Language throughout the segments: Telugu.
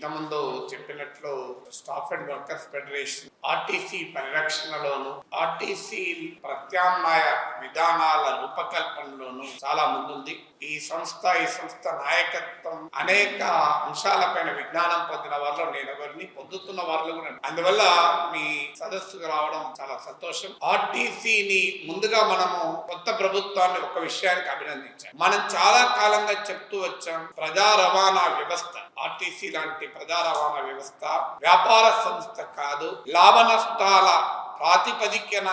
ఇంతమందు చెప్పినట్లు staff and workers federation RTC పరిరక్షణలోను RTC ప్రత్యామ్నాయ విధానాల రూపకల్పనలోను చాలా ముందుంది. ఈ సంస్థ ఈ సంస్థ నాయకత్వం అనేక అంశాలపైన విజ్ఞానం పొందిన వారిలో నేను ఎవరిని పొందుతున్న వారిలో కూడా అందువల్ల మీ సదస్సుకు రావడం చాలా సంతోషం. ఆర్టీసీని ముందుగా మనము కొత్త ప్రభుత్వాన్ని ఒక విషయానికి అభినందించాం. మనం చాలా కాలంగా చెప్తూ వచ్చాం ప్రజా రవాణా వ్యవస్థ ఆర్టీసీ లాంటి ప్రజా రవాణా వ్యవస్థ వ్యాపార సంస్థ కాదు లాభ నష్టాల ప్రాతిపదికన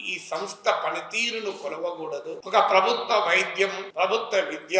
ఈ సంస్థ పనితీరును కొలవకూడదు. ఒక ప్రభుత్వ వైద్యం ప్రభుత్వ విద్య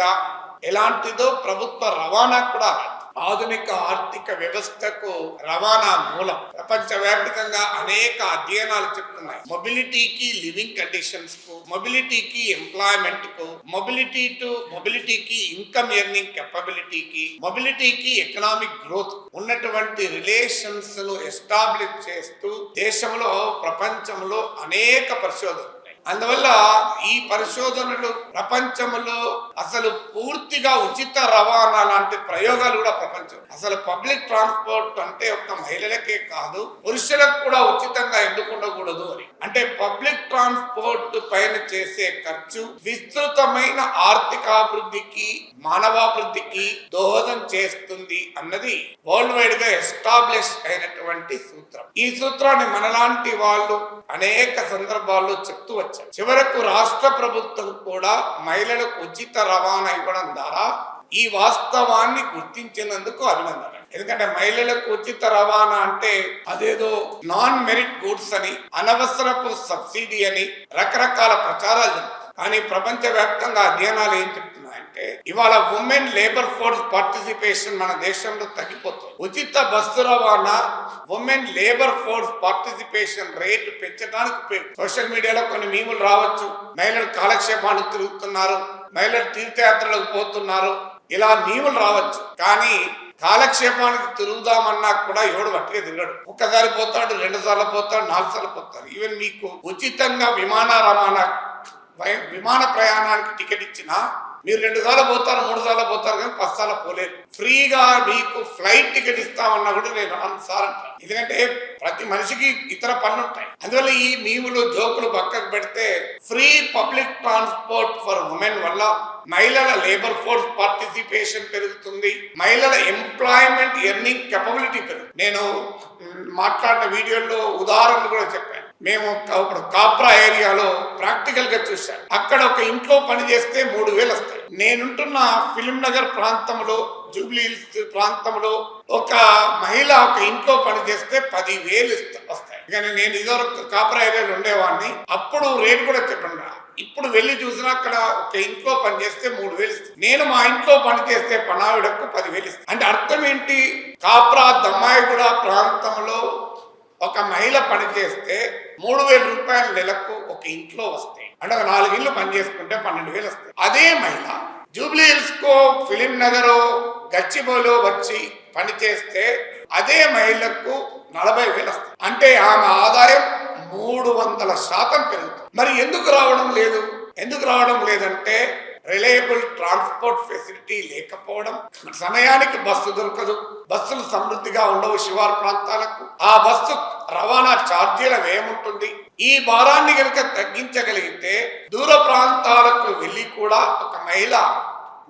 ఎలాంటిదో ప్రభుత్వ రవాణా కూడా ఆధునిక ఆర్థిక వ్యవస్థకు రవాణా మూలం. ప్రపంచవ్యాప్తంగా అనేక అధ్యయనాలు చెప్తున్నాయి. మొబిలిటీకి లివింగ్ కండిషన్స్కు మొబిలిటీకి ఎంప్లాయ్మెంట్కు మొబిలిటీ టు మొబిలిటీకి ఇన్కమ్ ఎర్నింగ్ కెపబిలిటీకి మొబిలిటీకి ఎకనామిక్ గ్రోత్ ఉన్నటువంటి రిలేషన్స్ను ఎస్టాబ్లిష్ చేస్తూ దేశంలో ప్రపంచంలో అనేక పరిశోధనలు అందువల్ల ఈ పరిశోధనలు ప్రపంచంలో అసలు పూర్తిగా ఉచిత రవాణా లాంటి ప్రయోగాలు కూడా ప్రపంచం. అసలు పబ్లిక్ ట్రాన్స్పోర్ట్ అంటే ఒక మహిళలకే కాదు పురుషులకు కూడా ఉచితంగా ఎందుకు ఉండకూడదు అని. అంటే పబ్లిక్ ట్రాన్స్పోర్ట్ పైన చేసే ఖర్చు విస్తృతమైన ఆర్థికాభివృద్ధికి మానవాభివృద్ధికి దోహదం చేస్తుంది అన్నది వరల్డ్ వైడ్గా ఎస్టాబ్లిష్ అయినటువంటి సూత్రం. ఈ సూత్రాన్ని మనలాంటి వాళ్ళు అనేక సందర్భాల్లో చెప్తూ వచ్చారు. చివరకు రాష్ట్ర ప్రభుత్వం కూడా మహిళలకు ఉచిత రవాణా ఇవ్వడం ద్వారా ఈ వాస్తవాన్ని గుర్తించినందుకు అభినందన ఎందుకంటే మహిళలకు ఉచిత రవాణా అంటే అదేదో నాన్ మెరిట్ గూడ్స్ అని అనవసరపు సబ్సిడీ అని రకరకాల ప్రచారాలు కానీ ప్రపంచ వ్యాప్తంగా అధ్యయనాలు ఏం చెప్తున్నాయంటే ఇవాళ ఉమెన్ లేబర్ ఫోర్స్ పార్టిసిపేషన్ మన దేశంలో తగ్గిపోతుంది. ఉచిత బస్సు రవాణా women labour force participation rate పెంచడానికి సోషల్ మీడియాలో కొన్ని మీములు రావచ్చు. మహిళలు కాలక్షేపాలు తిరుగుతున్నారు. మహిళలు తీర్థయాత్రలకు పోతున్నారు. ఇలా మీములు రావచ్చు. కానీ కాలక్షేపానికి తిరుగుదామన్నా కూడా ఎవడు వట్టిగా తిరగడు. ఒక్కసారి పోతాడు రెండు సార్లు పోతాడు నాలుగు సార్లు పోతాడు. ఈవెన్ మీకు ఉచితంగా విమాన రవాణా విమాన ప్రయాణానికి టికెట్ ఇచ్చినా మీరు రెండు సార్లు పోతారు మూడు సార్లు పోతారు కానీ పది సార్లు పోలేరు. ఫ్రీగా మీకు ఫ్లైట్ టికెట్ ఇస్తామన్నా కూడా నేను రాను సార్ అంటాను ఎందుకంటే ప్రతి మనిషికి ఇతర పనులు ఉంటాయి అందువల్ల ఈ మీములు జోకులు పక్కకు పెడితే free public transport for women వల్ల మహిళల లేబర్ ఫోర్స్ పార్టిసిపేషన్ పెరుగుతుంది. మహిళల ఎంప్లాయ్మెంట్ ఎర్నింగ్ కెపబిలిటీ పెరుగుతుంది. నేను మాట్లాడిన వీడియోలో ఉదాహరణలు కూడా చెప్పాను. మేము ఇప్పుడు కాప్రా ఏరియాలో ప్రాక్టికల్గా చూశాను అక్కడ ఒక ఇంట్లో పని చేస్తే మూడు వేలు వస్తాయి. నేనుంటున్న ఫిలిం నగర్ ప్రాంతంలో జూబ్లీ హిల్స్ ప్రాంతంలో ఒక మహిళ ఒక ఇంట్లో పని చేస్తే పది వేలు వస్తాయి. కానీ నేను ఇదివరకు కాప్రా ఏరియాలో ఉండేవాడిని. అప్పుడు రేటు కూడా చెప్పండి ఇప్పుడు వెళ్ళి చూసినా అక్కడ ఒక ఇంట్లో పని చేస్తే మూడు వేలు ఇస్తుంది నేను మా ఇంట్లో పని చేస్తే పనావిడకు పదివేలు ఇస్తాను అంటే అర్థం ఏంటి? కాప్రా దమ్మాయిగూడ ప్రాంతంలో ఒక మహిళ పనిచేస్తే మూడు వేల రూపాయల నెలకు ఒక ఇంట్లో వస్తాయి. అంటే ఒక నాలుగు ఇళ్ళు పని చేసుకుంటే పన్నెండు వేలు వస్తాయి. అదే మహిళ జూబ్లీ హిల్స్ ఫిలిం నగరో గచ్చిబోలో వచ్చి పనిచేస్తే అదే మహిళకు నలభై వేలు వస్తాయి. అంటే ఆమె ఆదాయం మూడు వందల శాతం పెరుగుతుంది. మరి ఎందుకు రావడం లేదు? ఎందుకు రావడం లేదంటే రిలయబుల్ ట్రాన్స్పోర్ట్ ఫెసిలిటీ లేకపోవడం సమయానికి బస్సు దొరకదు. బస్సులు సమృద్ధిగా ఉండవు శివారు ప్రాంతాలకు. ఆ బస్సు రవాణా ఛార్జీల వ్యయముంటుంది ఈ భారాన్ని కనుక తగ్గించగలిగితే దూర ప్రాంతాలకు వెళ్ళి కూడా ఒక మహిళ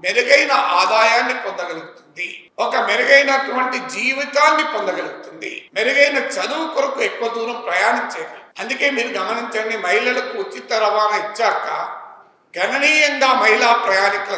మెరుగైన ఆదాయాన్ని పొందగలుగుతుంది. ఒక మెరుగైనటువంటి జీవితాన్ని పొందగలుగుతుంది. మెరుగైన చదువు కొరకు ఎక్కువ దూరం ప్రయాణించేది అందుకే మీరు గమనించండి మహిళలకు ఉచిత రవాణా ఇచ్చాక గణనీయంగా మహిళా ప్రయాణికుల